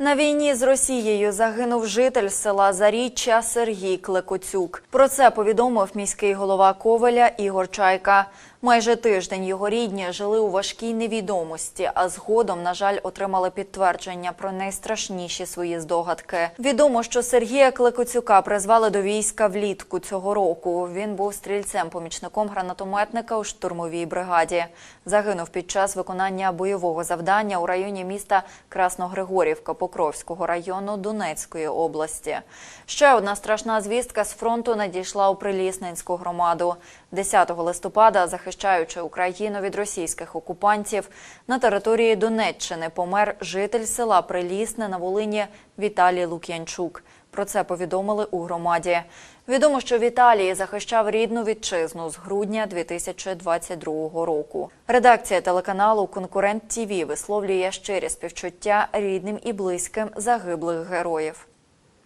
На війні з Росією загинув житель села Заріччя Сергій Клекоцюк. Про це повідомив міський голова Ковеля Ігор Чайка. Майже тиждень його рідні жили у важкій невідомості, а згодом, на жаль, отримали підтвердження про найстрашніші свої здогадки. Відомо, що Сергія Клекоцюка призвали до війська влітку цього року. Він був стрільцем-помічником гранатометника у штурмовій бригаді. Загинув під час виконання бойового завдання у районі міста Красногригорівка Покровського району Донецької області. Ще одна страшна звістка з фронту надійшла у Прилісненську громаду. 10 листопада, захищаючи Україну від російських окупантів, на території Донеччини помер житель села Прилісне на Волині Віталій Лук'янчук. Про це повідомили у громаді. Відомо, що Віталій захищав рідну вітчизну з грудня 2022 року. Редакція телеканалу Конкурент ТІВІ висловлює щирі співчуття рідним і близьким загиблих героїв.